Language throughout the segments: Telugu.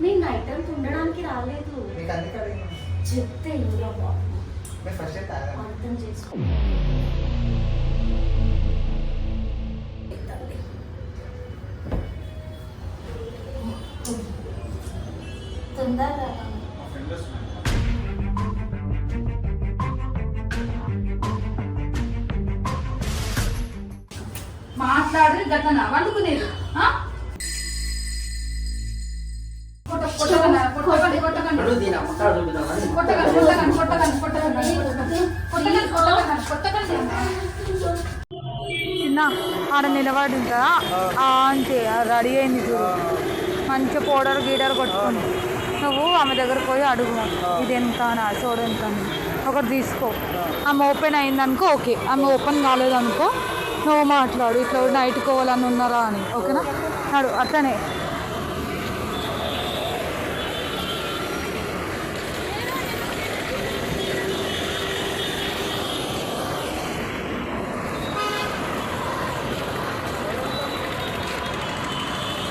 నేను నైట్ అంతా ఉండడానికి రాలేదు మీకు అందుకే చెప్తే ఇంట్లో బాబు మీరు ఫస్ట్ అయితే తాగండి. అర్థం చేసుకో తల్లి. తొందరగా రా. మా మాట్లాడి గట్లనా వండుకునేది చిన్న ఆడ నిలబడి ఉంటుందా ఆ అంతే రెడీ అయింది చూడు. మంచిగా పౌడర్ గీడర్ కొట్టుకుంది నువ్వు ఆమె దగ్గరకు పోయి అడుగు. ఇది ఎంత చూడు ఎంత అని ఒకటి తీసుకో. ఆమె ఓపెన్ అయిందనుకో ఓకే. ఆమె ఓపెన్ కాలేదనుకో నువ్వు మాట్లాడు. ఇట్లా నైట్ కోవాలని ఉన్నారా అని. ఓకేనా? అడు అట్లనే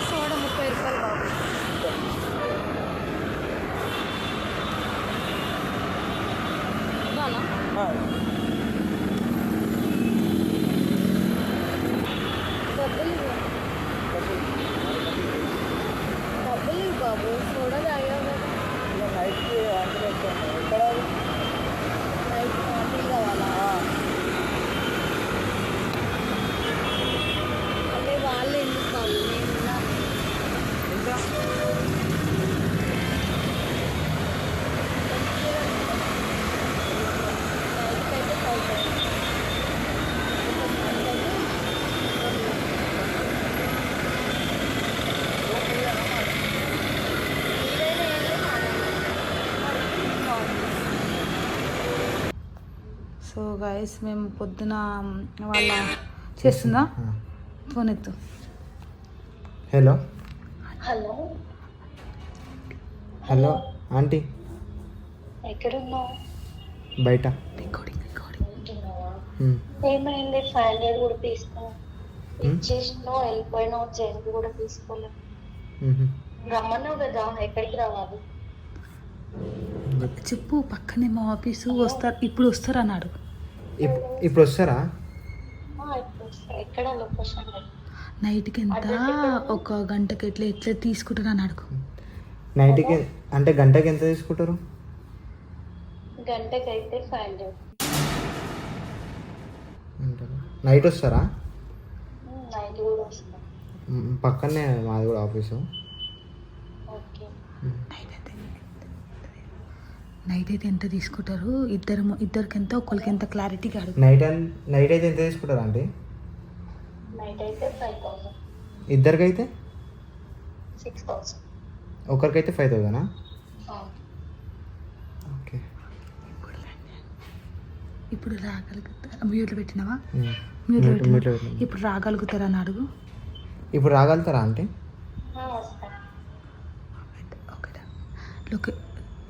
సోడా ముప్పై రూపాయలు బాబు ఇవ్వాలా? డబ్బులు ఇవ్వు. డబ్బులు ఇవ్వు బాబు సోడా తాగావు కదా నైట్ పార్టీ కావాలా అంటే వాళ్ళు ఎందుకు బాబు నేను ఉన్నా. నైట్కి అయితే ఫైవ్ థౌసండ్. మీరైనా ఏంటి సో గైస్ మేము పొద్దున వాళ్ళ చేస్తుందా. ఫోన్ ఎత్తు హలో హలో హలో ఆంటీ. ఎక్కడున్నావు? బయట. Recording recording. ఏమైంది? ఫైవ్ హండ్రెడ్ కూడా తీసుకో. ఇచ్చేసినావు వెళ్ళిపోయినావు చేతి కూడా తీసుకోలేదు. రమ్మన్నావు కదా ఎక్కడికి రావాలి? చెప్పు పక్కనే మా ఆఫీసు వస్తారు ఇప్పుడు వస్తారు అన్నాడు ఇప్పుడు వస్తారా? నైట్కి ఎంత? ఒక గంటకి ఎట్లా ఎట్లా తీసుకుంటారు అని అడుగు. నైట్కి అంటే గంటకి ఎంత తీసుకుంటారు? గంటకి అయితే ఫైవ్ హండ్రెడ్. అంటారా? నైట్ వస్తారా? నైట్ కూడా వస్తా. ఉమ్, పక్కనే మాది కూడా ఆఫీసు ఓకే నైట్ అయితే నైట్ అయితే ఎంత తీసుకుంటారు? ఇద్దరు ఇద్దరికి ఎంత ఒకరికి ఎంత క్లారిటీగా అడుగు నైట్ నైట్ అయితే ఎంత తీసుకుంటారా థౌసండ్ ఇద్దరికైతే? సిక్స్ థౌసండ్ ఒకరికైతే ఫైవ్ థౌజండా ఓకే. ఇప్పుడు రాగలుగుతారా? మ్యూట్లో పెట్టినావా? ఉమ్. మ్యూట్లో మ్యూట్- పెట్టినా మ్యూట్లో పెట్టినా. ఇప్పుడు రాగలుగుతారా అని అడుగు. ఇప్పుడు రాగలుగుతారా ఓకే లోకే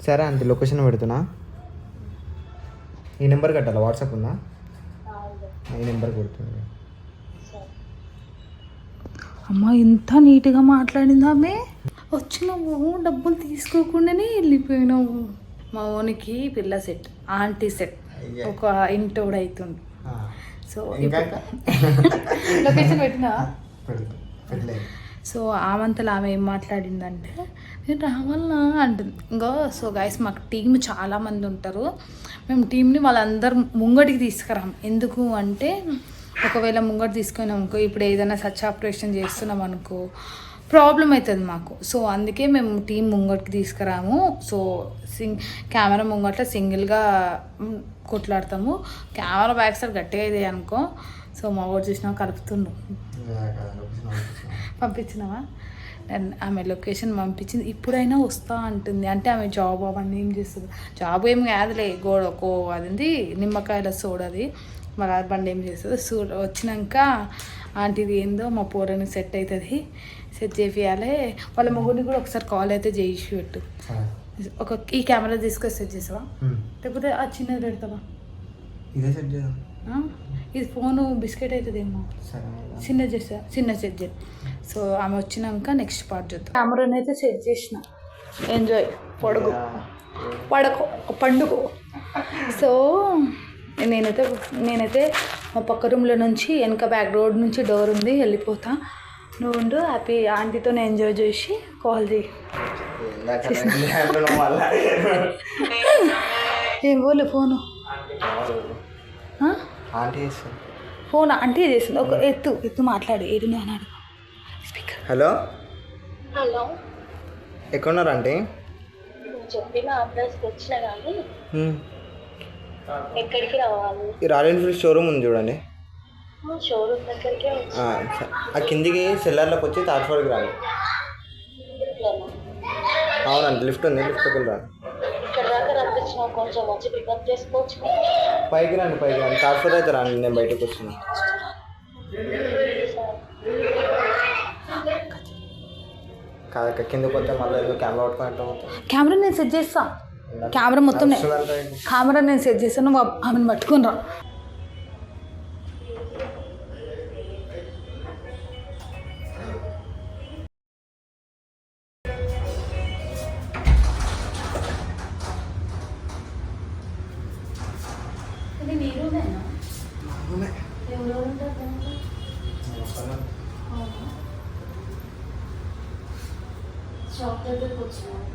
సరే ఆంటీ లొకేషన్ పెడుతున్నా. ఈ నెంబర్ కట్టాలా? వాట్సాప్ ఉందా? ఈ నెంబర్ కొడుతుంది. అమ్మ ఇంత నీట్గా మాట్లాడింది ఆమె? వచ్చినావు డబ్బులు తీసుకోకుండానే వెళ్ళిపోయినావు. మా ఓనికి పిల్ల సెట్ ఆంటీ సెట్. ఒక ఇంటోడు అవుతుంది సో లొకేషన్ పెట్టినా సో ఆమంతలో ఆమె ఏం మాట్లాడిందంటే నేను రావాలనా అంటుంది. ఇంకో సో గైస్ మాకు టీం చాలా మంది ఉంటారు. మేము టీంని వాళ్ళందరూ ముంగడికి తీసుకురాం. ఎందుకు అంటే ఒకవేళ ముంగడి తీసుకున్నాం అనుకో ఇప్పుడు ఏదైనా సచ్ ఆపరేషన్ చేస్తున్నాం అనుకో ప్రాబ్లం అవుతుంది మాకు. సో అందుకే మేము టీం ముంగటికి తీసుకురాము. సో సింగ్ కెమెరా ముంగట్ల సింగిల్గా కొట్లాడతాము. కెమెరా బ్యాక్ సైడ్ గట్టిగా అయితే అనుకో సో మా ఊరు చూసినా కలుపుతుండు. పంపించినావా? ఆమె లొకేషన్ పంపించింది. ఇప్పుడైనా వస్తా అంటుంది. అంటే ఆమె జాబ్ అవన్నీ ఏం చేస్తుంది? జాబ్ ఏం కాదులే. గోడ కో అదింది. నిమ్మకాయల సోడది మరి బండి ఏం చేస్తుంది? సూ వచ్చినాక ఆంటీది ఏందో మా పోరని సెట్ అవుతుంది సెట్ చేపియాలి. వాళ్ళ మొగుడిని కూడా ఒకసారి కాల్ అయితే చేసి పెట్టు. ఒక ఈ కెమెరా తీసుకొని సెట్ చేసావా లేకపోతే ఆ చిన్నది పెడతావా? ఇదే సెట్? ఇది ఫోను బిస్కెట్ అవుతుందేమో చిన్న చేసా చిన్న సెట్ చేయి. సో ఆమె వచ్చినాక నెక్స్ట్ పార్ట్ చూద్దాం. కెమెరాని అయితే సెట్ చేసిన. ఎంజాయ్ పడుగు పడకు. పండుగ సో నేనైతే నేనైతే మా పక్క రూమ్లో నుంచి వెనక బ్యాక్ రోడ్ నుంచి డోర్ ఉంది వెళ్ళిపోతా. నువ్వు ఉండు హ్యాపీ ఆంటీతో ఎంజాయ్ చేసి కాల్ చేయి. ఏం పోలే ఫోను? ఫోన్? ఆంటీ చేసింది. ఒక ఎత్తు ఎత్తు మాట్లాడు. ఏడు అని అడుగు హలో. హలో. ఎక్కడున్నారు ఆంటీ? నువ్వు చెప్పిన అడ్రస్కి వచ్చిన కానీ ఎక్కడికి రావాలి? ఈ రాయల్ ఎన్ఫీల్డ్ షోరూమ్ ఉంది చూడండి. షోరూమ్ దగ్గరికే ఆ, కిందికి సెల్లర్లోకి వచ్చి థర్డ్ ఫ్లోర్కి రాండి అవునండి లిఫ్ట్ ఉంది లిఫ్ట్కి రప్పించిన కొంచెం వచ్చి పికప్ చేసుకోవచ్చు. పైకి రండి పైకి రండి. థర్డ్ ఫ్లోర్ అయితే రండి నేను బయటకు వస్తున్నా. కాదక్క కిందకి మళ్ళీ కెమెరా. కెమెరా నేను సెట్ చేస్తా. కెమెరా మొత్తం కెమెరా నేను సెట్ చేస్తాను ఆమెను పట్టుకుని రా. షాప్ దగ్గరకు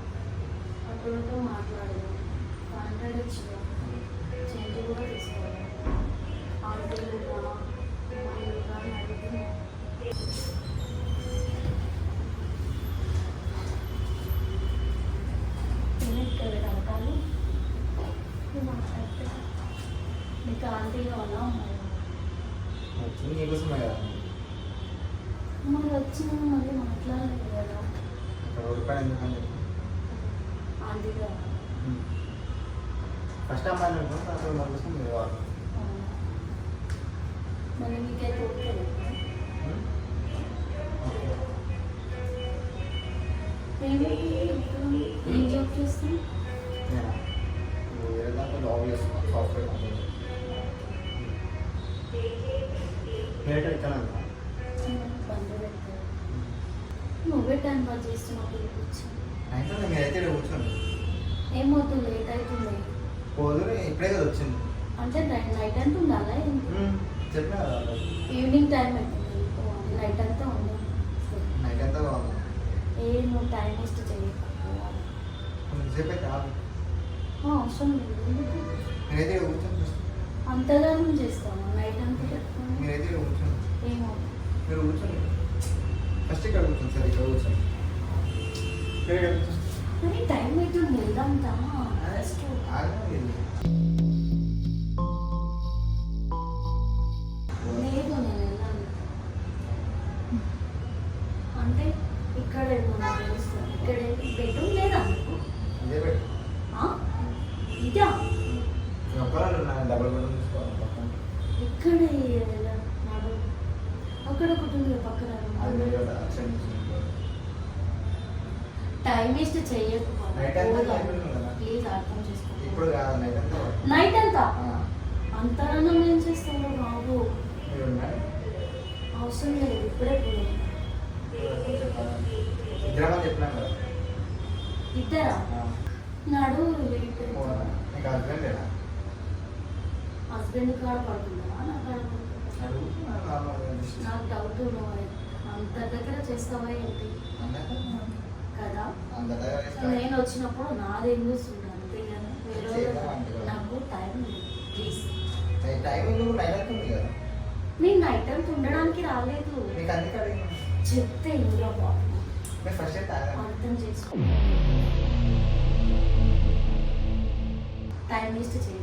ఇక్కడ ఉందా? బంద్ పెడతారు. నువ్వే టైం పాస్ చేస్తున్నప్పుడు కూర్చో అయితే మీరైతే కూర్చోండి. ఏమవుతుంది? లేట్ అవుతుంది. పోదు ఇప్పుడే కదా వచ్చింది. అంటే నైట్ అంతా ఉండాలా? చెప్పినా. ఈవినింగ్ టైం అవుతుంది నైట్ అంతా ఉండాలి నైట్ అంతా బాగుంది ఏ నువ్వు టైం వేస్ట్ చేయకు కొంచెంసేపు అయితే ఆగు. ఆ, అవసరం ఏంటి అందరికీ కదా. నేను వచ్చినప్పుడు నాదేం అంతే వేరే అంతే కదా. నాకు టైం ప్లీజ్ టైమింగ్ నువ్వు నైన్ నైట్ అంతా ఉండడానికి రాలేదు చెప్తే తాగండి. అర్థం చేసుకో టైం వేస్ట్ చేయ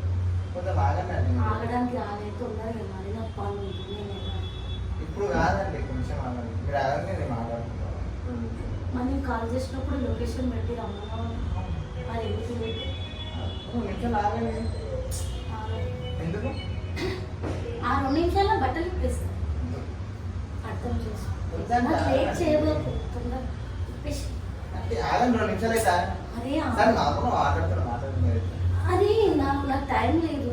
కొంచెం ఆగండి అండి. ఆగడానికి రాలేదు తొందరగా వెళ్ళాలి నాకు పని ఉంది నేను వెళ్ళాలి. ఇప్పుడు కాదండి కొంచెం ఆగండి మీరు ఆగండి నేను మాట్లాడుకుంటాను. నేను కాల్ చేసినప్పుడు లొకేషన్ పెట్టి రమ్మన్నా అది ఎందుకు లేదు? రెండు నిమిషాలు ఆగండి ఎందుకు? ఆ రెండు నిమిషాల్లో బట్టలు ఇప్పేస్తాను అర్థం చేసుకో. నాకు లేట్ చేయబోకు తొందరగా ఇప్పేసి. అంటే ఆగండి రెండు నిమిషాలు అయితే ఆగండి. అరే సార్ నాకు మాట్లాడుతున్నా మాట్లాడుతున్నా మీరు అయితే. అది నాకు నాకు టైం లేదు.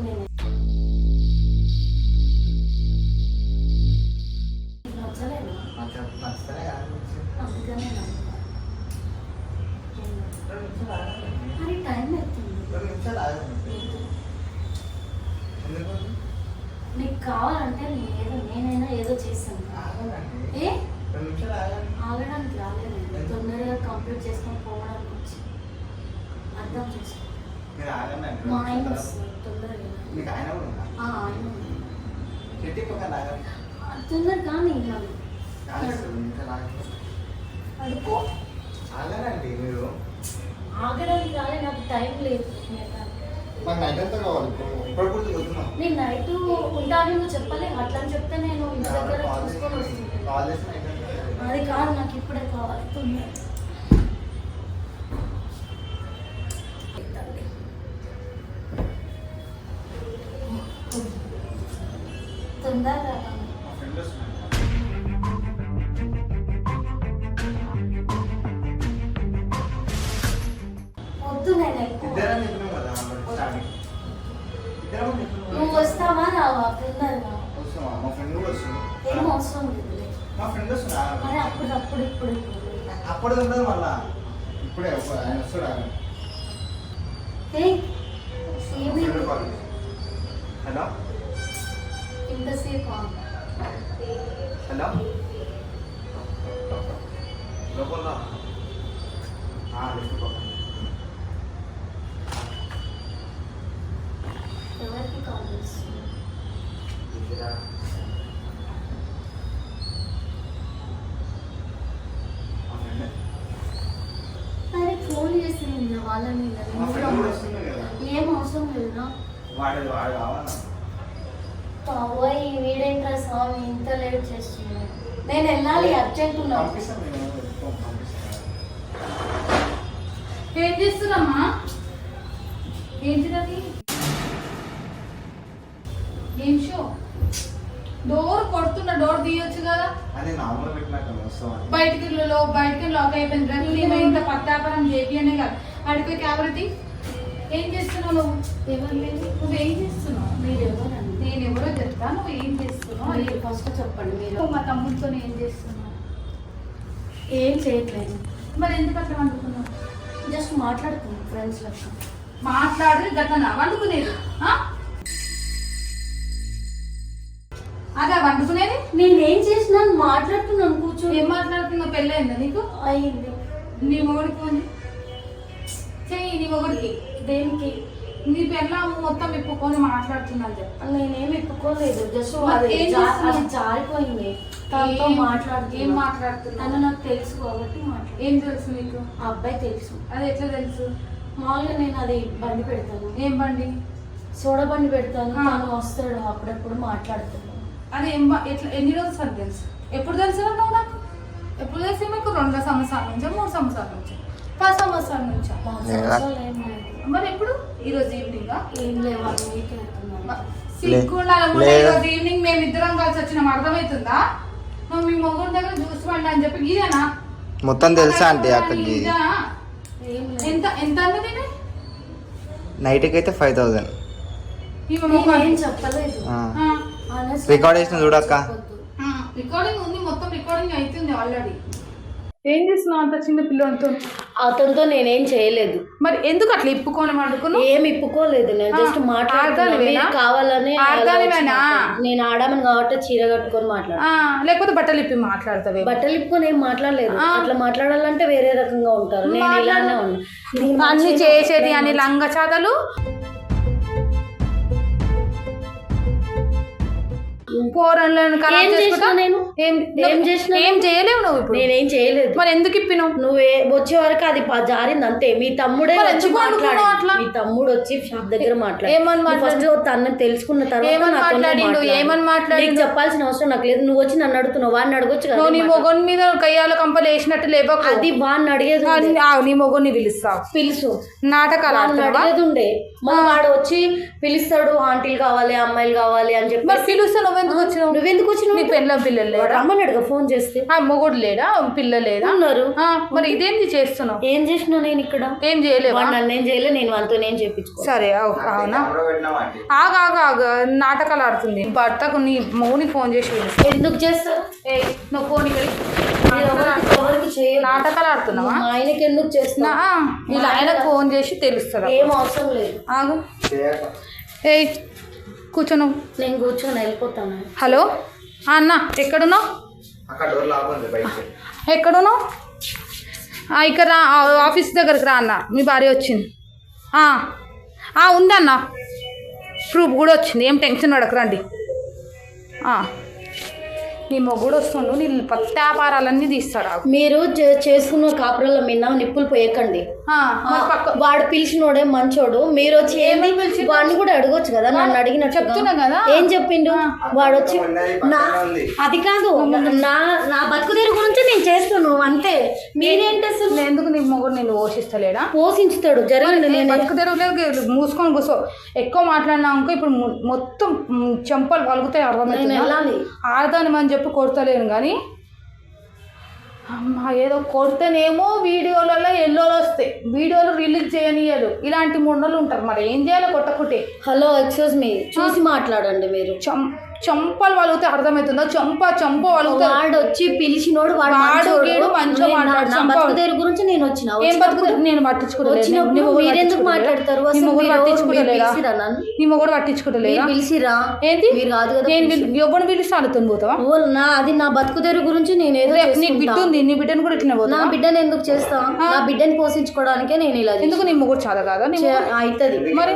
ఏం అవసరం లేదురా వాడు వాడు కావాలా? బాబోయ్ వీడేంట్రా స్వామి ఇంత లేట్ చేస్తున్నాడు. నేను వెళ్ళాలి అర్జెంట్ ఉన్నా. ఏం చేస్తున్నామ్మా? ఏంటిది ఏం షో? డోర్ కొడుతున్నా డోర్ తీయొచ్చు కదా. అది నార్మల్ బయటికి బయటికి లాక్ అయిపోయింది. ఇంత పత్తాపరం చేపియనే కాదు. అడిపోయి కెమెరా తీ ఏం చేస్తున్నావు? నువ్వు ఎవరు లేదు నువ్వేం చేస్తున్నావు? మీరు ఎవరండి నేను ఎవరో చెప్తా. నువ్వు ఏం చేస్తున్నావు? మీరు ఫస్ట్ చెప్పండి మీరు. మా తమ్ముడితో ఏం చేస్తున్నావు? ఏం చేయట్లేదు. మరి ఎందుకు అట్లా వండుకున్నావు? జస్ట్ మాట్లాడుతున్నాం ఫ్రెండ్స్ లెక్క మాట్లాడి గతన? వండుకునేది? అదా వండుకునేది? నేనేం చేసినాను? మాట్లాడుతున్నాను కూర్చో. ఏం మాట్లాడుతున్నావు? పెళ్ళయిందా నీకు? అయింది నీ మొగుడికి నీ మొగుడికి దేనికి? నీ పెళ్ళ మొత్తం ఇప్పుకొని మాట్లాడుతున్నాను చెప్తా నేనేం ఎప్పుకోలేదు జస్ట్ అది జారిపోయింది తనతో ఏం- మాట్లాడుతున్నా ఏం మాట్లాడుతున్నావు? తను నాకు తెలుసు కాబట్టి మాట్లాడు ఏం తెలుసు నీకు? ఆ అబ్బాయి తెలుసు. అది ఎట్లా తెలుసు? మామూలుగా నేను అది బండి పెడతాను. ఏం బండి? సోడా బండి పెడతాను. తను వస్తాడు అప్పుడప్పుడు మాట్లాడుతాను అది ఏం ఎట్లా ఎన్ని రోజులు అని తెలుసు? ఎప్పుడు తెలుసు నాకు? ఎప్పుడు తెలిసి మీకు రెండు సంవత్సరాల నుంచి మూడు సంవత్సరాల నుంచి? పది సంవత్సరాల నుంచి. మరి ఎప్పుడు? ఈరోజు ఈవినింగ్ ఏం లేవు అది మీకు వెళ్తున్నాను సిగ్గుండాలి లే- ఈరోజు ఈవినింగ్ మేము ఇద్దరం కలిసి వచ్చినాం. అర్థమవుతుందా? నువ్వు మీ మొగుడు దగ్గర పండి అని చెప్పి గీదేనా మొత్తం తెలుసా అంటే అక్కడికి ఎంత ఎంత అన్నది? నైట్కి అయితే ఫైవ్ థౌజండ్ Honestly, రికార్డ్ చేసిన చూడక్క. రికార్డింగ్ ఉంది మొత్తం రికార్డింగ్ అవుతుంది ఆల్రెడీ ఏం చేస్తున్నావు అంత చిన్న పిల్లలతో అతనితో నేనేం చేయలేదు మరి ఎందుకు అట్లా ఇప్పుకొని వండుకున్నావు ఏం ఇప్పుకోలేదు నేను జస్ట్? మీరు కావాలని. నేను ఆడమని కాబట్టి చీర కట్టుకొని మాట్లాడు లేకపోతే బట్టలు ఇప్పి మాట్లాడతావే బట్టలు ఇప్పుకొని ఏం మాట్లాడలేదు. అట్లా మాట్లాడాలంటే వేరే రకంగా ఉంటారు నేను. ఇలానే ఉన్నా నేను అన్ని చేసేది అని. లంగ చాదలు పోరన్లను చేసుకుంటా? నేను? ఏం ఏం చేసినా ఏం చేయలేవు నువ్వు ఇప్పుడు. నేనేం చేయలేదు. మరి ఎందుకు ఇప్పినావు? నువ్వే వచ్చే వరకు అది ప- జారింది అంతే మీ తమ్ముడే మరి వచ్చి ఎందుకు మాట్లాడు అనుకున్నావు అట్లా? మీ తమ్ముడు వచ్చి షాప్ దగ్గర మాట్లాడు ఏమని మాట్లాడు? ఫస్ట్ తనని తెలుసుకున్న తర్వాత ఏమని నాతోనే మాట్లాడిండు? మాట్లాడు. ఏమని మాట్లాడిండు? నీకు చెప్పాల్సిన అవసరం నాకు లేదు. నువ్వు వచ్చి నన్ను అడుగుతున్నావు. వాడిని అడగొచ్చు కదా? నువ్వు నీ మాట. మొగన్ మీద కయ్యాల కంపలు వేసినట్టు లేవకు. అది వాడిని అడిగేది అది ఉండే. ఆ, నీ మొగన్ని పిలుస్తావు పిలుసు. నాటకాలు వాడిని ఆడుతున్నావా అడిగేది ఉండే. మన వాడు వచ్చి పిలుస్తాడు ఆంటీలు కావాలి అమ్మాయిలు కావాలి అని చెప్పి మరి పిలుస్తే నువ్వెందుకు వచ్చినావు? నువ్వెందుకు వచ్చినావు? నీ పెళ్ళ పిల్లలు లేరా? రమ్మని అడుగు ఫోన్ చేస్తే. ఆ మొగుడు లేడా? పిల్ల లేదా? ఉన్నారు. ఆ, మరి ఇదేంది చేస్తున్నావు? ఏం చేసినా నేను ఇక్కడ? ఏం చేయలేవా? వాడు నన్ను ఏం చేయలే నేను వానితో నేను చేయించుకో సరే అవు- అవునా? ఆగు ఆగు ఆగు. నాటకాలు ఆడుతుంది. భర్తకు నీ మౌని ఫోన్ చేసి. ఎందుకు చేస్తారు ఏయ్ నువ్వు ఫోన్. నాటకాలు ఆడుతున్నావా? ఆయనకి ఎందుకు చేస్తున్నా ఇలా ఆయనకు ఫోన్ చేసి తెలుస్తుంది? ఏం అవసరం లేదు. ఆగు. ఏయ్ కూర్చోను. నేను కూర్చొని వెళ్ళిపోతాను. హలో? ఆ, అన్న ఎక్కడున్నావు? ఎక్కడున్నావు? ఇక్కడ రా ఆ, ఆఫీస్ దగ్గరికి రా అన్న. మీ భార్య వచ్చింది. ఆ, ఆ, ఉందన్న. ప్రూఫ్ కూడా వచ్చింది. ఏం టెన్షన్ పడకు రండి. ఆ, నీ మొగుడు వస్తుండు నీ పత్తి వ్యాపారాలన్నీ తీస్తాడు. మీరు చే- చేసుకున్న కాపురాల మీద నిప్పులు పోయకండి. ఆ, మరి పక్క వాడు పిలిచినోడే మంచోడు. మీరు వచ్చి ఏంది ఏమని పిలిచిండు? వాడిని కూడా అడగొచ్చు కదా? నన్ను అడిగినట్టు చెప్తున్నా కదా. ఏం చెప్పిండు? వాడు వచ్చి నా. అది కాదు నా నా బతుకు తెరుగు గురించి నేను చేస్తాను అంతే. మీరేంటి అసలు? నేను ఎందుకు నీ మొగుడు నేను పోషిస్తలేడా? పోషించుతాడు జరగండి నేను బతుకు తెరవలేదు మూసుకొని కూర్చో. ఎక్కువ మాట్లాడినాక ఇప్పుడు మొత్తం చెంపలు పలుకుతాయి నేను అర్థమవుతుందా వెళ్ళాలి. ఆడదాని అని చెప్పి కొడతలేను కానీ అమ్మా ఏదో కొడితేనేమో వీడియోలలో ఎల్లోలు వస్తాయి. వీడియోలు రిలీజ్ చేయనియరు ఇలాంటి ముండలు ఉంటారు. మరి ఏం చేయాలో కొట్టకుటే. హలో ఎక్స్క్యూజ్ మీ చూసి మాట్లాడండి మీరు. చం చంపలు వలుగుతే అర్థమవుతుందా? చంప చంప వాడు వచ్చి పిలిచినోడు వాడు మంచిగా నా- మాట్లాడు, నా గురించి నేను వచ్చిన? ఏం బతుకు నేను పట్టించుకోలేదు మీరెందుకు మాట్లాడతారు? మొగుడు పట్టించుకోలేదా? నీ మొగుడు పట్టించుకోలేదా పిలిచిరా ఏంటి? మీరు కాదు కదా నేను పిలి- ఎవరిని పిలిస్తే అడుగుతాను పోతావా? నా అది నా బతుకు గురించి నేను ఏదో నీ బిడ్డ. ఉంది నీ బిడ్డను కూడా ఇట్లా నా పోతావా బిడ్డను ఎందుకు చేస్తా? నా బిడ్డని పోషించుకోవడానికే నేను ఇలా చేస్తా. ఎందుకు నీ మొగుడు చాలా కాదా? నీ? అవుతుంది మరి?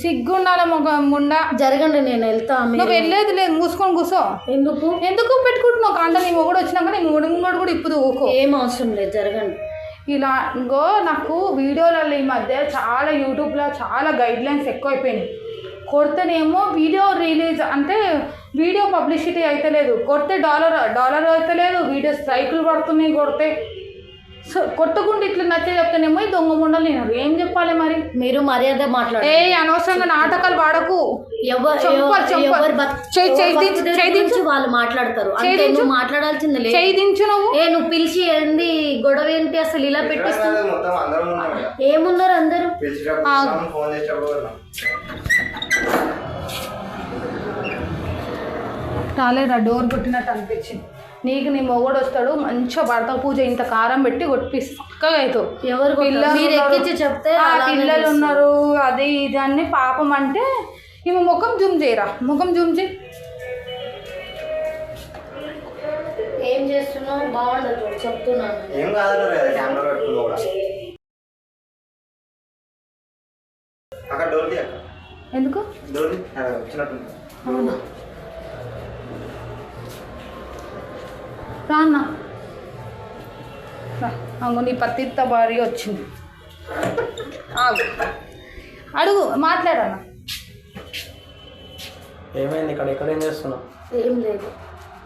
సిగ్గుండాల ముండా. జరగండి నేను వెళ్తా నువ్వు వెళ్ళేది లేదు మూసుకొని కూర్చో ఎందుకు? ఎందుకు పెట్టుకుంటున్నావు? కాంట నీ మొగుడు వచ్చినాక నీ మొగుడు ముంగడు కూడా ఇప్పుడు ఊకో. ఏం అవసరం లేదు జరగండి. ఇలా ఇంకో నాకు వీడియోలలో ఈ మధ్య చాలా యూట్యూబ్లో చాలా గైడ్ లైన్స్ ఎక్కువైపోయినాయి. కొడితేనేమో వీడియో రిలీజ్ అంటే వీడియో పబ్లిసిటీ అయితే లేదు. కొడితే డాలర్ డాలర్ అయితే లేదు. వీడియో స్ట్రైకులు పడుతున్నాయి కొడితే సో కొట్టకుండా ఇట్లా నచ్చే చెప్తేనేమో ఈ దొంగ ముండలు నేను ఏం చెప్పాలి మరి? మీరు మర్యాద మాట్లాడు ఏ అనవసరంగా నాటకాలు వాడకు ఎవరు బతు- చేయి- చేయి ఎవరు దించు, బతుకు చేయి గురించి దించు. వాళ్ళు మాట్లాడతారు. చేయి అంటే దించు. నువ్వు మాట్లాడాల్సింది లేదు. చేయి దించు నువ్వు. ఏ నువ్వు పిలిచి ఏంది? గొడవ ఏంటి అసలు? ఇలా పెట్టిస్తావు? మొత్తం అందరం ఉన్నాం ఇక్కడ. ఏమున్నారు అందరూ? పిలిచేటప్పుడు ఆ. ఉన్నాం, ఫోన్ చేసేటప్పుడు ఉన్నాం. రాలేరా డోర్ కొట్టినట్టు అనిపించింది. నీకు నీ మొగడు వస్తాడు మంచిగా భర్త పూజ ఇంత కారం పెట్టి కొట్టిపిస్తా చక్కగా అవుతావు. ఎవరు? పిల్లలు మీరు ఉన్నారు. ఎక్కించి చెప్తే పిల్లలు. ఉన్నారు అది ఇది అన్ని పాపం అంటే ఈమె ముఖం జూమ్ చేయరా? ముఖం జూమ్ చేయి. ఏం చేస్తున్నావు? బాగుండదు చెప్తున్నాను. ఏం కాదు అక్కడ ఎందుకు? అవునా? రా అన్న రా. అంగో నీ పత్తిత్త భార్య వచ్చింది. ఆగు. అడుగు మాట్లాడన్న ఏమైంది ఇక్కడ? ఇక్కడ ఏం చేస్తున్నావు? ఏం లేదు.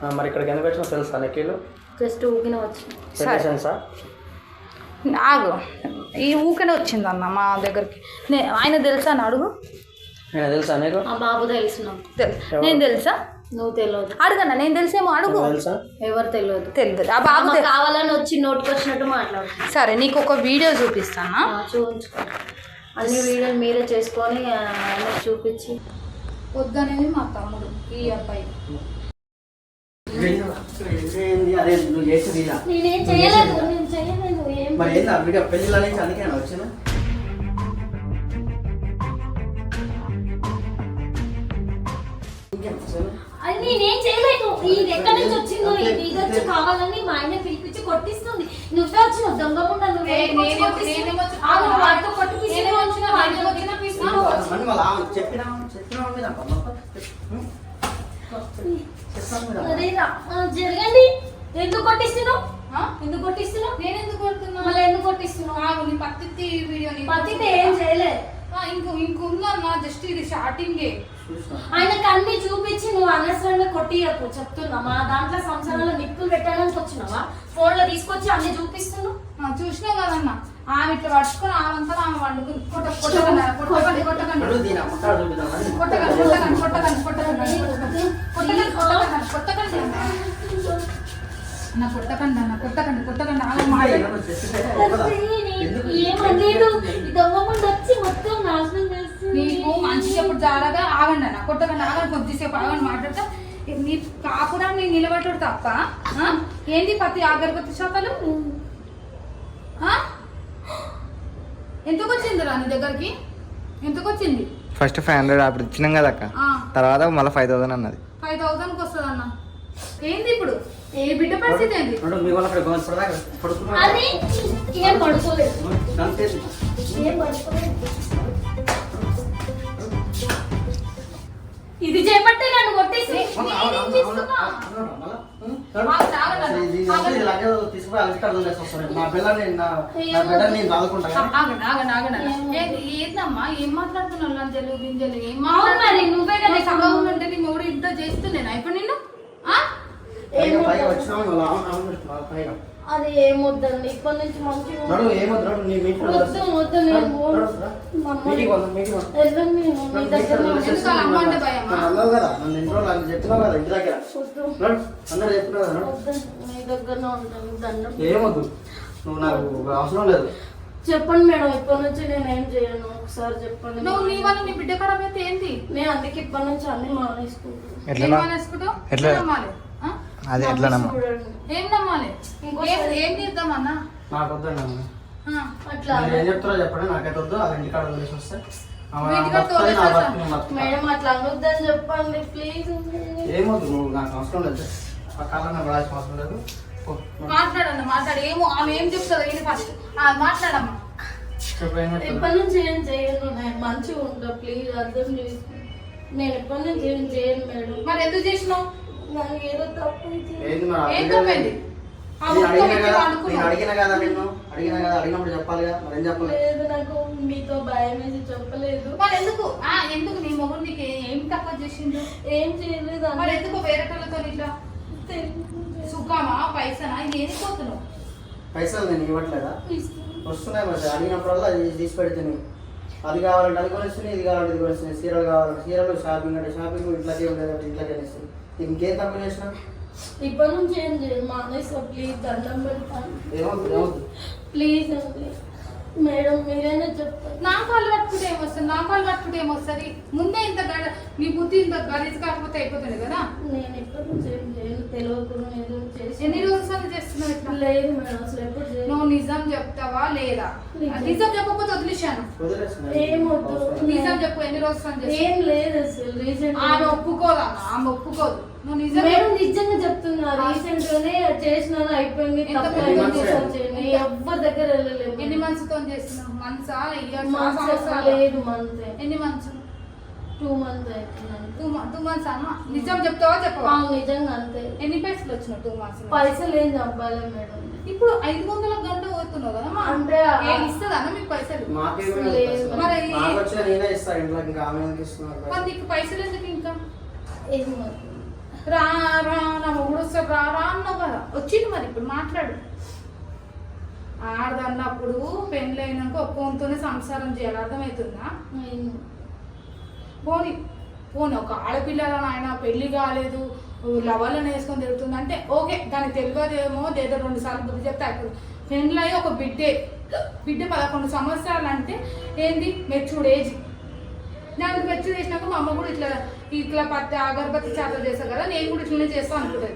ఆ, మరి ఇక్కడికి ఎందుకు వచ్చినా తెలుసా నెక్కీలు జస్ట్ ఊగిన వచ్చి రిలేషన్సా ఆగు. ఈ ఊకనే వచ్చింది అన్న మా దగ్గరికి. నే ఆయన తెలుసా అని అడుగు. నేను తెలుసా నీకు? ఆ బాబు తెలుసు నేను తెలుసా? నువ్వు తెలియదు అడుగన్న నేను తెలిసేమో అడుగు. ఎవరు తెలియదు తెలియదు ఆ బాబు కావాలని వచ్చి నోటికి వచ్చినట్టు మాట్లాడు. సరే నీకు ఒక వీడియో చూపిస్తానా? చూపించుకో అన్ని వీడియోలు మీరే చేసుకొని ఆ, చూపించి. వద్దనేది మా తమ్ముడు ఈ అబ్బాయి. నేనేం చేయలేదు నేను చేయలేదు ఏం మరి ఏంది అవి పెళ్ళిళ్ళ నుంచి అందుకే వచ్చిన నేనేం చేయలేదు. ఇది ఎక్కడి నుంచి వచ్చిందో ఇది ఇది వచ్చి కావాలని మా ఆయన పిలిపించి కొట్టిస్తుంది. నువ్వే వచ్చిన దొంగ ముండ నువ్వే వాడితో జరగండి. ఎందుకు కొట్టిస్తున్నావు? ఆ? ఎందుకు కొట్టిస్తున్నావు? నేను ఎందుకు కొడుతున్నా మళ్ళీ ఎందుకు కొట్టిస్తున్నావు? నీ పత్తి వీడియో నీ- పతితే ఏం చేయలేదు ఆ, ఇంకో ఇంకొందన్న జస్ట్ ఇది స్టార్టింగే చూసినా ఆయనకు అన్ని చూపించి నువ్వు అనవసరంగా కొట్టియకు. చెప్తున్నా మా దాంట్లో సంవత్సరాలు నిప్పులు పెట్టడానికి వచ్చినావా? ఫోన్లో తీసుకొచ్చి అన్ని చూపిస్తున్నావు? చూసినావు కదన్న. ఆమె ఇట్లా పట్టుకొని ఆమెంతా ఆమె వండుకుని కొట్ట కొట్టకండి కొట్టకండి కొట్టకండి. కొట్టకండి కొట్టకండి కొట్టకండి కొట్టకండి కొట్టకండి. కొట్టకండి కొట్టకండి అన్న. అన్న కొట్టకండి కొట్టకండి చేస్తుంది. నీకు మంచి చెప్పుడు జాగ్రత్తగా ఆగండి అన్న కొట్టకండి ఆగండి కొద్దిసేపు ఆగండి మాట్లాడతా. నీ కాపురం నీ నిలబెట్టడు తప్ప ఆ? ఏంది పత్తి అగరబత్తి శాతాలు ఆ? ఎంతకు వచ్చింది రా నీ దగ్గరికి? ఎంతకు వచ్చింది? ఫస్ట్ ఫైవ్ హండ్రెడ్ అప్పుడు ఇచ్చినాం కదా అక్క ఆ, తర్వాత మళ్ళీ ఫైవ్ థౌసండ్ అన్నది. ఫైవ్ థౌసండ్కి వస్తుంది అన్న ఏంది ఇప్పుడు? ఏ బిడ్డ పరిస్థితి ఏంది? మీ వాళ్ళ అక్కడ అది ఏం పడుకోలేదు. అంతే ఏం పడుకోలేదు. ఇది చేపట్టే నన్ను కొట్టేసి. ఏందమ్మా? ఏం మాట్లాడుతున్నావు లంజలు గింజలు? ఏం మరి, నువ్వే కదా సభలో ఉంటే నీ మూడు ఇంత చేస్తున్నాను ఇప్పుడు నిన్ను? అది ఏమొద్దండి? ఇప్పటి నుంచి మంచిగా వద్దు, ఏమొద్దు? నువ్వు నాకు అవసరం లేదు. చెప్పండి మేడం ఇప్పటి నుంచి నేను ఏం చేయను? ఒకసారి చెప్పండి. నువ్వు నీ వల్ల నీ బిడ్డ ఏంది? నేను అందుకే ఇప్పటి నుంచి అన్ని మానేసుకుంటాను ఎట్లా? మానేసుకుంటావు? ఎట్లా? అది ఎట్లానమ్మా చూడండి ఏం నమ్మాలి? ఇంకోసారి- ఏం- చేద్దామన్నా నాకు వద్దండి. అట్లా. చెప్తారో చెప్పండి నాకైతే వద్దు అది ఇంటికాడ వదిలేసి వస్తే. నేను. మేడం అట్లా అనొద్దని చెప్పండి ప్లీజ్ ఏమొద్దు నువ్వు నాకు అవసరం లేదు. ఆ కాలం నాకు రాసిన అవసరం లేదు. పో, పో. మాట్లాడన్న మాట్లాడు. ఏమో ఆమె ఏం చెప్తుందో ఫస్ట్ మాట్లాడమ్మా. ఏం చెప్తారు? ఎప్పటి నుంచి ఏం చేయను? నేను మంచిగా ఉంటా ప్లీజ్ అర్థం చేసుకో. నేను ఎప్పటి నుంచి ఏం చేయను మేడం? మరి ఎందుకు చేసినావు? నాకు ఏదో తప్పు అయితే ఏంది మరి ఆ ఏం పిల్లలు తప్పేంది? ఆ నేను ఒక్క అడిగినా కదా? అనుకున్నావు. నేను అడిగినా కదా నిన్ను? అడిగినా కదా? అడిగినప్పుడు చెప్పాలి కదా మరి ఏం చెప్పలేదు లేదు నాకు మీతో భయం వేసి చెప్పలేదు. మరి ఎందుకు? ఆ ఎందుకు? నీ మొగుడు నీకు ఏ- ఏం తక్కువ చేసిండు? ఏం చేయలేదు మరి ఎందుకు వేరే వాళ్ళతో ఇట్లా. సుఖమా పైసనా? ఇది ఏది పోతున్నావు? పైసలు నేను ఇవ్వట్లేదా? ఇస్తాను. వస్తున్నాయి మరి. అడిగినప్పుడల్లా తీసి పెడుతున్నాయి అది కావాలంటే అది కొనిస్తున్నాయి ఇది కావాలంటే ఇది కొనిస్తున్నాయి చీరలు కావాలంటే చీరలు షాపింగ్ అంటే షాపింగ్ ఇంట్లోకి ఏం లేదంటే ఇంట్లోకి ఇంకేం తక్కువ చేసినా? ఇప్పటి నుంచి ఏం చేయను మానేసా ప్లీజ్ దండం పెడతాను. ప్లీజ్ అండి మేడం మీరైనా చెప్పండి నా కాళ్ళు పట్టుకుంటే ఏమొస్తుంది? నా కాళ్ళు పట్టుకుంటే ఏమొస్తుంది? ముందే ఇంత గడ నీ బుద్ధి ఇంత గలీజ్ కాకపోతే అయిపోతుంది కదా? నేను ఏం చేయను తెలియకుండా ఏదో చేసి ఎన్ని రోజుల చేస్తున్నావు ఇట్లా? లేదు మేడం అసలు ఎప్పుడు నువ్వు నిజం చెప్తావా లేదా? నిజం. చెప్పకపోతే వదిలేశాను. వదిలేస్తున్నా ఏమొద్దు. నిజం చెప్పు ఎన్ని రోజులు? ఏం లేదు అసలు ఆమె ఒప్పుకోదు? ఆమె ఒప్పుకోదు. మేడం నిజంగా చెప్తున్నా రీసెంట్ గానే చేసినాను అయిపోయింది ఎవరి దగ్గర వెళ్ళలేదు. ఎన్ని మంత్స్తో చేస్తున్నావు? మంత్సా మంత్స్ లేదు మంత్ ఎన్ని మంత్స్ టూ మంత్స్ అవుతున్నాను టూ టూ మంత్స్ అన్న నిజం చెప్తావా చెప్పవా? నిజంగా అంతే. ఎన్ని పైసలు వచ్చినావు టూ మంత్స్ పైసలు ఏం చంపాలి మేడం? ఇప్పుడు ఐదు వందల గంట పోతున్నావు కదా మా అంటే ఇస్తుందా అన్న మీకు పైసలు. మరి ఈ- నాకు వచ్చిన నేనే పైసలు? ఎందుకు ఇంకా. రా రా నా మొగుడు వస్తాడు రా రా అన్నావు కదా వచ్చింది మరి ఇప్పుడు మాట్లాడు. ఆడదన్నప్పుడు పెళ్ళైనాక ఒక్కొంతోనే సంసారం చేయాలి అర్థమవుతుందా. పోని పోనీ ఒక ఆడపిల్లల ఆయన పెళ్ళి కాలేదు లవలను వేసుకొని తిరుగుతుంది అంటే ఓకే దానికి తెలియదేమో ఏదో రెండు సార్లు బుద్ధి చెప్తే అయిపోతుంది పెళ్ళై ఒక బిడ్డే బిడ్డ పదకొండు సంవత్సరాలు అంటే ఏంది? Matured age. దానికి మెచ్యూర్ చేసినాక మా అమ్మ కూడా ఇట్లా ఇట్లా పత్తి అగరబత్తి చేత చేస్తా కదా నేను కూడా ఇట్లనే చేస్తా అనుకుంటుంది.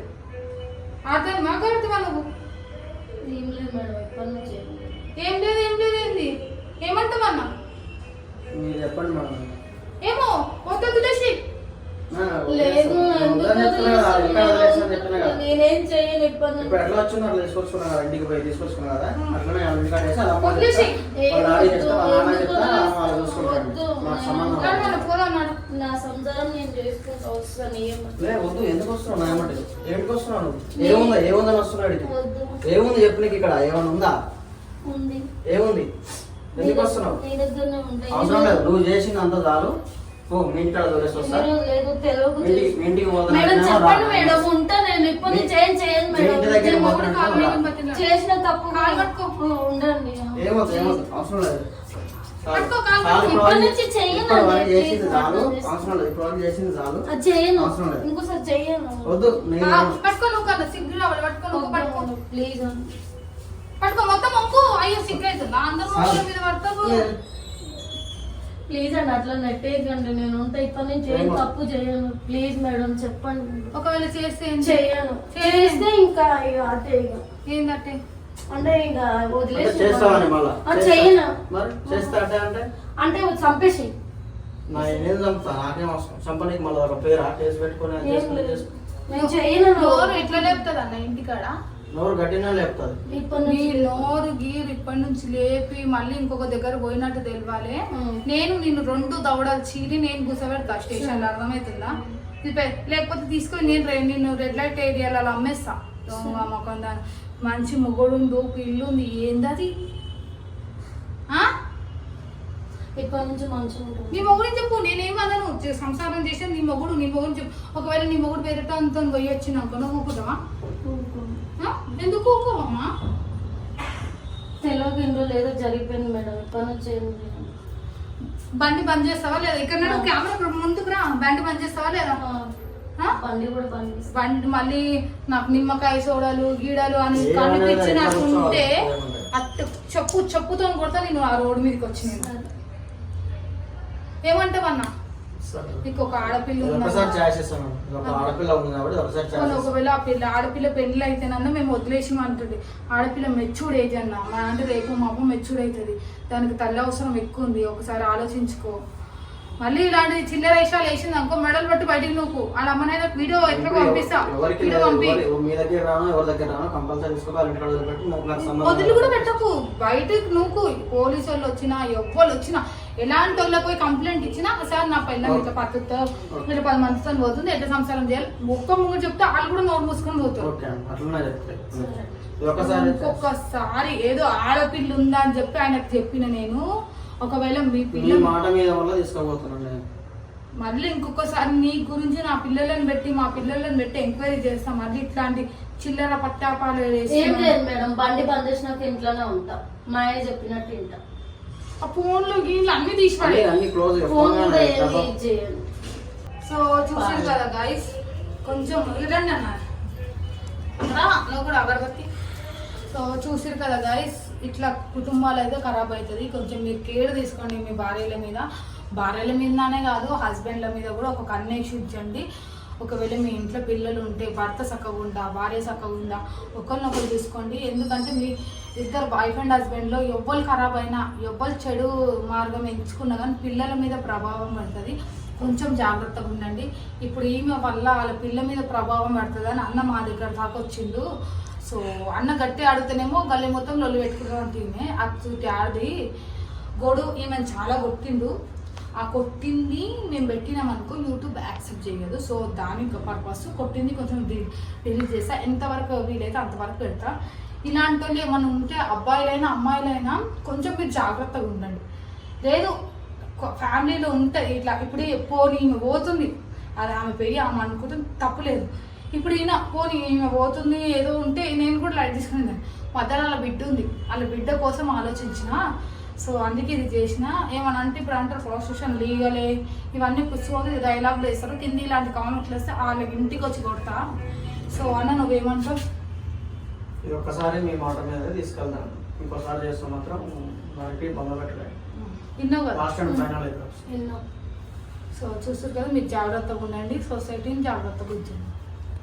అర్థం మాకు అర్థమా నువ్వు? ఏం లేదు మేడం ఎప్పటి నుంచి ఏం లేదు. ఏం లేదు ఏంది? ఏమంటావన్నా మీరు చెప్పండి మేడం. ఏమో వదిలేసి నా, లేదు. నేనేం చేయను నుంచి ఇప్పుడు ఎట్లా వచ్చిందో అట్లా తీసుకొచ్చుకున్నా కదా ఇంటికి పోయి తీసుకొచ్చుకున్నా కదా అట్లనే వాళ్ళ ఇంటికాడ వేసి వాళ్ళ అమ్మ వదిలేసి. చెప్తా, వాళ్ళ డాడీ చెప్తా వాళ్ళ నాన్న చెప్తా వాళ్ళ అమ్మ వాళ్ళు వద్దు. చూసుకుంటారు మాకు సంబంధం కానీ లేదు. మనం పోదాం నాన్న. నా సంసారం నేను చేసుకుంటా వస్తాను ఏమొద్దు. లే వద్దు ఎందుకు వస్తున్నావు నా ఏమంటే వస్తున్నావు నువ్వు? ఏముందా ఏముందని వస్తున్నాడు? వద్దు ఏముంది చెప్పు నీకు ఇక్కడ ఏమైనా ఉందా ఏముంది ఎందుకు వస్తున్నావు అవసరం లేదు నువ్వు చేసింది అంత చాలు ఓ వస్తా. లేదు ఇంటికి పోతాను మేడం చెప్పండి. మేడం ఉంటా నేను ఇప్పటి నుంచి ఏం చేయను మీ ఇంటి దగ్గర మేడం పోతాను. చేసిన తప్పు కాలు పట్టుకో. ఆ, ఉండండి. ఏమవుతుంది ఏమవుతుంది అవసరం లేదు. ఇప్పుడు ఇప్పుడు ఇప్పుడు చేయను అవసరం లేదు. ఇంకోసారి చెయ్యను. వద్దు నేను ఆ, పట్టుకో నువ్వు కదా సిగ్గు రావాలి పట్టుకో నువ్వు పట్టుకో. ప్లీజ్ పట్టుకో మొత్తం అయ్యో సిగ్గు అవుతుందా అందరూ మీద పడతావు ప్లీజ్ అండి అట్లా నెట్టేయకండి. నేను ఉంటా ఇప్పటి నుంచి ఏం. తప్పు చేయను. ప్లీజ్ మేడం చెప్పండి. ఒకవేళ చేస్తే ఏం చేయను చేస్తే ఇంకా ఇక అదే ఇక. ఏంటంటే అంటే ఇక వదిలేసి చేస్తావని మళ్ళా? ఆ, చేస్తా. చెయ్యను మరి చేస్తా అంటే అంటే? అంటే చంపేసి. నా నేను చంపుతా? నాకేం అవసరం. చంపనీకి మళ్ళీ ఒక పేరు కేసు పెట్టుకొని. నేను చేయను ఎట్లా లేపుతుంది అన్న? ఇంటికాడ? నోరు గట్టినే లేపుతుంది. ఇప్పటి నీ నోరు గీరు ఇప్పటి నుంచి లేపి మళ్ళీ ఇంకొక దగ్గర పోయినట్టు తెలియాలి. నేను నిన్ను రెండు దవడలు చీరి నేను కూర్చోబెడతా స్టేషన్ అర్థమవుతుందా? ఇది పె- లేకపోతే తీసుకొని నేను నిన్ను రెడ్ లైట్ ఏరియాలో అమ్మేస్తా. దొంగ మొఖం మంచి మొగుడుండు పిల్లు ఉంది ఏందది? ఆ? ఇప్పటి నుంచి మంచిగా ఉంటుంది. నీ మొగుడు చెప్పు నేనేమన్నాను సంసారం చేసాను నీ మొగుడు నీ మొగుడు చెప్పు. ఒకవేళ నీ మొగుడు వేరేట అంత పోయి వచ్చినాక నువ్వు? ఎందుకు ఊరుకోవమ్మా తెలియక ఇంట్లో లేదో జరిగిపోయింది మేడం ఏం చేయను. బండి బంద్ చేస్తావా లేదా ఇక్కడ కెమెరా ముందుకు రా బండి బంద్ చేస్తావా లేదా? బండి కూడా బంద్. బండి మళ్ళీ నాకు నిమ్మకాయ సోడాలు గీడలు అని కనిపించినట్టుంటే ఎట్లా కూర్చోవాలి? అట్ట చెప్పు చెప్పుతో కొడతా నేను ఆ రోడ్డు మీదకి వచ్చి నేను ఏమంటావన్నా. నీకు ఒక ఆడపిల్ల ఒకవేళ ఆ పిల్ల ఆడపిల్ల పెళ్ళి అయితేనన్నా మేము వదిలేసి అంటుంది. ఆడపిల్ల మెచ్యూర్డ్ ఏజ్ అన్న. మా అంటే రేపు మా అమ్మ మెచ్యూర్డ్ అవుతుంది. దానికి తల్లి అవసరం ఎక్కువ ఉంది. ఒకసారి ఆలోచించుకో. మళ్ళీ ఇలాంటి చిల్లర వేషాలు వేసింది అనుకో మెడల్ పట్టి బయటికి నువ్వు వాళ్ళ అమ్మనైనా వీడియో ఎట్లా పంపిస్తా. వీడియో పంపి. వదిలి కూడా. పెట్టకు. బయటకు నువ్వు పోలీసు వాళ్ళు వచ్చినా ఎవ్వరు వచ్చినా. ఎలాంటి వాళ్ళకి పోయి కంప్లైంట్ ఇచ్చినా సార్ నా పిల్లలు ఇట్లా పద్ధతితో ఇట్లా పది మందితో పోతుంది ఎట్లా సంసారం చేయాలి? ఒక్క ముగ్గురు చెప్తే వాళ్ళు కూడా నోరు మూసుకొని పోతారు. ఇంకొకసారి ఏదో ఆడపిల్ల ఉందా అని చెప్పి ఆయనకు చెప్పిన నేను ఒకవేళ మీ మీ పిల్ల మాట మీద వల్ల తీసుకోబోతున్నాను నేను. మళ్ళీ ఇంకొకసారి నీ గురించి నా పిల్లలను పెట్టి మా పిల్లలను పెట్టి ఎంక్వైరీ చేస్తాం. మళ్ళీ ఇట్లాంటి చిల్లర పట్టాపాలు వేసి ఏం లేదు మేడం బండి బంద్ చేసినాక ఇంట్లోనే ఉంటా. మా ఆయన చెప్పినట్టు ఇంటా ఆ ఫోన్లు గీన్లు అన్ని తీసి అన్ని పడే అన్ని క్లోజ్ ఫోన్ కూడా ఏం యూజ్ చేయను. సో చూసారు కదా గైస్ కొంచెం రండి అన్నారు నువ్వు కూడా అగరబత్తి. సో చూసారు కదా గైస్ ఇట్లా కుటుంబాలు అయితే ఖరాబ్ అవుతుంది. కొంచెం మీరు కేర్ తీసుకోండి మీ భార్యల మీద. భార్యల మీదనే కాదు హస్బెండ్ల మీద కూడా ఒక కన్నేసి ఉంచండి ఒకవేళ మీ ఇంట్లో పిల్లలు ఉంటే భర్త చక్కగా ఉందా భార్య చక్కగా ఉందా ఒకరినొకరు చూసుకోండి. ఎందుకంటే మీ ఇద్దరు బాయ్ ఫ్రెండ్ హస్బెండ్లో ఎవ్వరు ఖరాబ్ అయినా ఎవ్వరు చెడు మార్గం ఎంచుకున్నా కానీ పిల్లల మీద ప్రభావం పడుతుంది. కొంచెం జాగ్రత్తగా ఉండండి. ఇప్పుడు ఈమె వల్ల వాళ్ళ పిల్ల మీద ప్రభావం పడుతుంది అని అన్న మా దగ్గర దాకా వచ్చిండు. సో అన్న గట్టి ఆడితేనేమో గల్లీ మొత్తం లొల్లి పెట్టుకుంటాం ఈమె అది ఆడి గోడు ఈమె చాలా కొట్టిండు. ఆ కొట్టింది మేము పెట్టినాం అనుకో యూట్యూబ్ యాక్సెప్ట్ చేయదు సో దాని పర్పస్ కొట్టింది కొంచెం రిలీజ్ చేస్తా. ఎంతవరకు వీలైతే అంతవరకు పెడతా. ఇలాంటి వాళ్ళు ఏమైనా ఉంటే అబ్బాయిలైనా అమ్మాయిలైనా కొంచెం మీరు జాగ్రత్తగా ఉండండి. లేదు ఫ్యామిలీలో ఉంటే ఇట్లా ఇప్పుడు పోనీ ఈమె పోతుంది. అది ఆమె పెరిగి ఆమె అనుకుంటుంది తప్పులేదు ఇప్పుడు ఈయన పోనీ ఈమె పోతుంది ఏదో ఉంటే నేను కూడా లైట్ తీసుకునేదాన్ని. మధ్యలో వాళ్ళ బిడ్డ ఉంది. వాళ్ళ బిడ్డ కోసం ఆలోచించిన సో అందుకే ఇది చేసిన ఏమని అంటే ఇప్పుడు అంటారు ప్రాస్టిట్యూషన్ లీగలే ఇవన్నీ పుస్తకాలు డైలాగులు వేస్తారు కింద ఇలాంటి కామెంట్లు వేస్తే వాళ్ళకి ఇంటికి వచ్చి కొడతా. సో అన్న నువ్వేమంటావు? ఇది ఒక్కసారి మీ మాట మీద తీసుకెళ్తాను. ఇంకోసారి చేస్తే మాత్రం వారికి బొమ్మ పెట్టలేదు సో చూస్తారు కదా మీరు జాగ్రత్తగా ఉండండి. సొసైటీని జాగ్రత్తగా ఉంచండి.